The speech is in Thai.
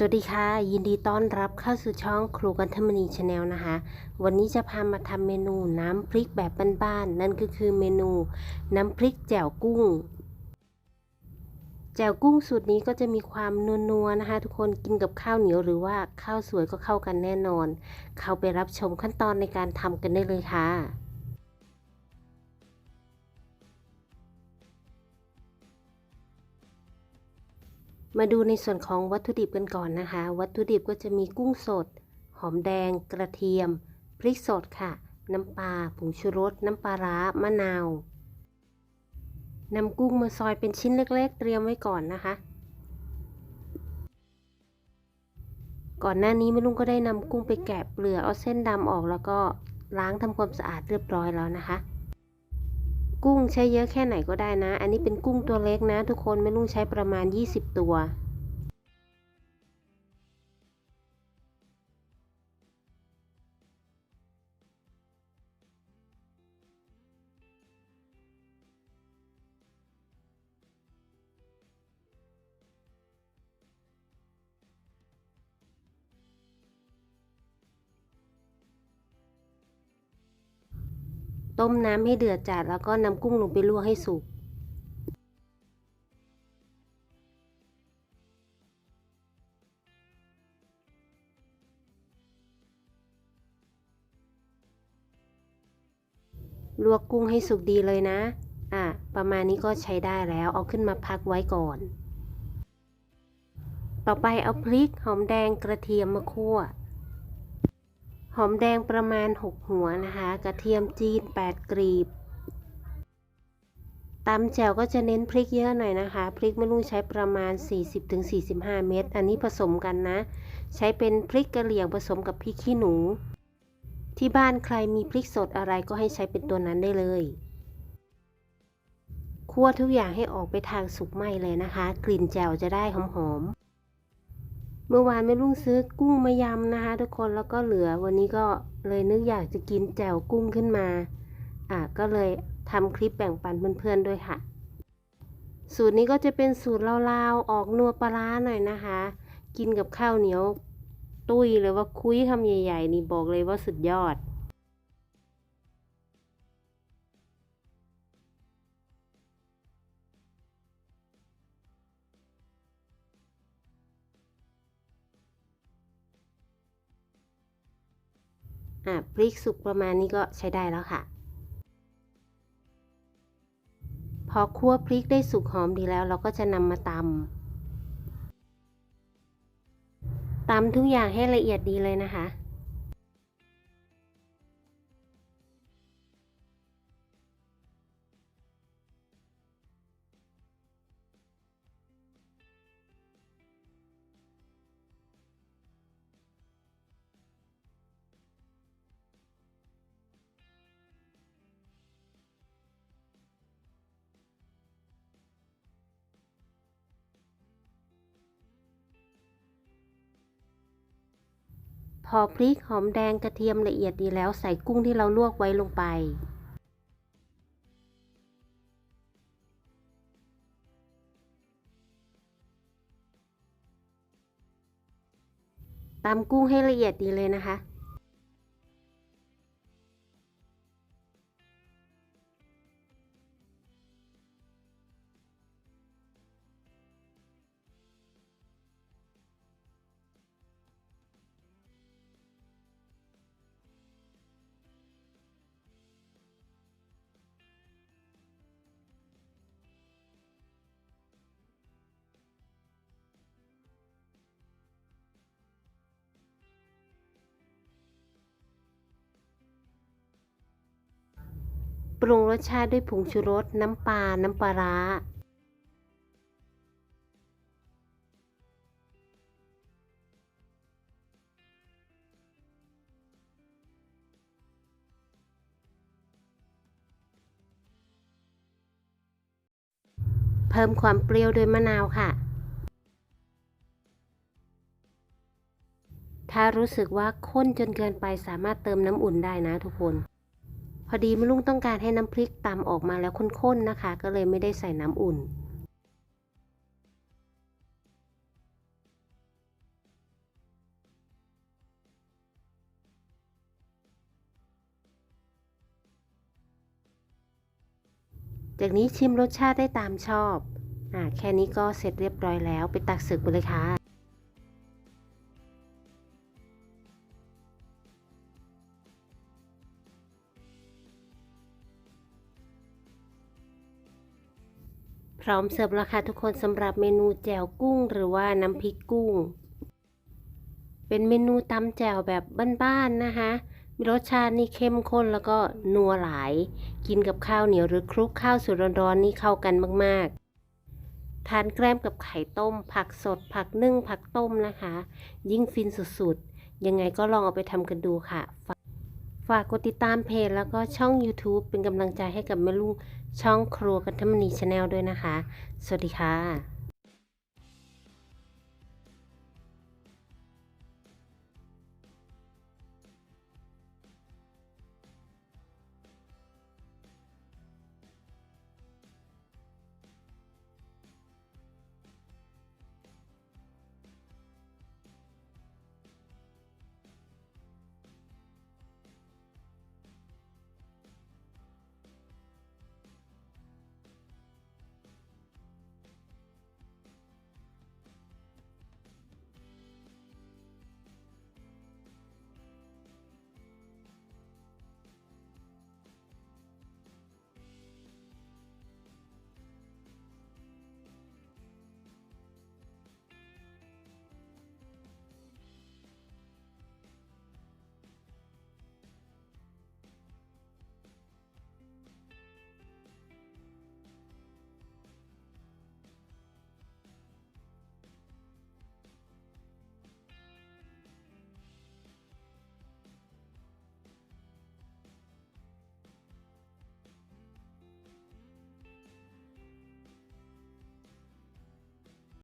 สวัสดีค่ะ ยินดีต้อนรับเข้าสู่ช่องครูกันธมณีชาแนลนะคะ วันนี้จะพามาทำเมนูน้ำพริกแบบบ้านๆนั่นก็คือเมนูน้ำพริกแจ่วกุ้ง แจ่วกุ้งสูตรนี้ก็จะมีความนัวๆนะคะ ทุกคนกินกับข้าวเหนียวหรือว่าข้าวสวยก็เข้ากันแน่นอน เข้าไปรับชมขั้นตอนในการทำกันได้เลยค่ะ มาดูในส่วนของวัตถุดิบกันก่อนนะคะ วัตถุดิบก็จะมีกุ้งสด หอมแดง กระเทียม พริกสดค่ะ น้ำปลา ผงชูรส น้ำปลาร้า มะนาว นำกุ้งมาซอยเป็นชิ้นเล็ก ๆ เตรียมไว้ก่อนนะคะ ก่อนหน้านี้แม่ลุงก็ได้นำกุ้งไปแกะเปลือกเอาเส้นดำออกแล้วก็ล้างทำความสะอาดเรียบร้อยแล้วนะคะ กุ้งใช้เยอะแค่ไหนก็ได้นะ อันนี้เป็นกุ้งตัวเล็กนะ ทุกคนแม่ลุงใช้ประมาณ 20 ตัว ต้มน้ำให้เดือดจัดแล้วก็นำกุ้งลงไปลวกให้สุก ลวกกุ้งให้สุกดีเลยนะ อะ ประมาณนี้ก็ใช้ได้แล้ว เอาขึ้นมาพักไว้ก่อน ต่อไปเอาพริกหอมแดงกระเทียมมาคั่ว หอมแดงประมาณ 6 หัวนะคะ กระเทียมจีน 8 กรีบตำแจ่วก็จะเน้นพริกเยอะหน่อยนะคะ พริกไม่ลุงใช้ประมาณ 40-45 เม็ด อันนี้ผสมกันนะ ใช้เป็นพริกกะเหรี่ยงผสมกับพริกขี้หนู ที่บ้านใครมีพริกสดอะไรก็ให้ใช้เป็นตัวนั้นได้เลย คั่วทุกอย่างให้ออกไปทางสุกไหมเลยนะคะ กลิ่นแจ่วจะได้หอมๆ เมื่อวานแม่ลุงซื้อกุ้งมายำนะคะ ทุกคนแล้วก็เหลือวันนี้ก็เลยนึกอยากจะกินแจ่วกุ้งขึ้นมา อะก็เลยทำคลิปแบ่งปันเพื่อนๆด้วยค่ะ สูตรนี้ก็จะเป็นสูตรลาวๆออกนัวปลาร้าหน่อยนะคะ กินกับข้าวเหนียว ตุ้ยหรือว่าคุยคำใหญ่ ๆ นี่บอกเลยว่าสุดยอด อะพริกสุกประมาณนี้ก็ใช้ได้แล้วค่ะ พอคั่วพริกได้สุกหอมดีแล้ว เราก็จะนำมาตำตำทุกอย่างให้ละเอียดดีเลยนะคะ พอพริกหอมแดงกระเทียมละเอียดดีแล้วใส่กุ้งที่เราลวกไว้ลงไป ตำกุ้งให้ละเอียดดีเลยนะคะ ปรุงรสชาติด้วยผงชูรส น้ำปลา น้ำปลาร้า เพิ่มความเปรี้ยวด้วยมะนาวค่ะ ถ้ารู้สึกว่าข้นจนเกินไปสามารถเติมน้ำอุ่นได้นะทุกคน พอดีแม่ลุงต้องการให้น้ำพริกตำออกมาแล้วข้นๆนะคะ ก็เลยไม่ได้ใส่น้ำอุ่นจากนี้ชิมรสชาติได้ตามชอบ อ่า แค่นี้ก็เสร็จเรียบร้อยแล้ว ไปตักสึกไปเลยค่ะ ร้อมเสิร์ฟแล้วค่ะทุกคนสำหรับเมนูแจ่วกุ้ง หรือว่าน้ำพริกกุ้ง เป็นเมนูตำแจ่วแบบบ้านๆนะคะมีรสชาตินี่เข้มข้นแล้วก็นัวหลาย กินกับข้าวเหนียวหรือคลุกข้าวสวยร้อนๆนี่เข้ากันมาก ๆ ทานแกล้มกับไข่ต้ม ผักสด ผักนึ่งผักต้มนะคะ ยิ่งฟินสุดๆ ยังไงก็ลองเอาไปทำกันดูค่ะ ฝากกดติดตามเพจแล้วก็ช่อง YouTube เป็นกำลังใจให้กับแม่ลูกช่องครัวกันทมณีชาแนลด้วยนะคะ สวัสดีค่ะ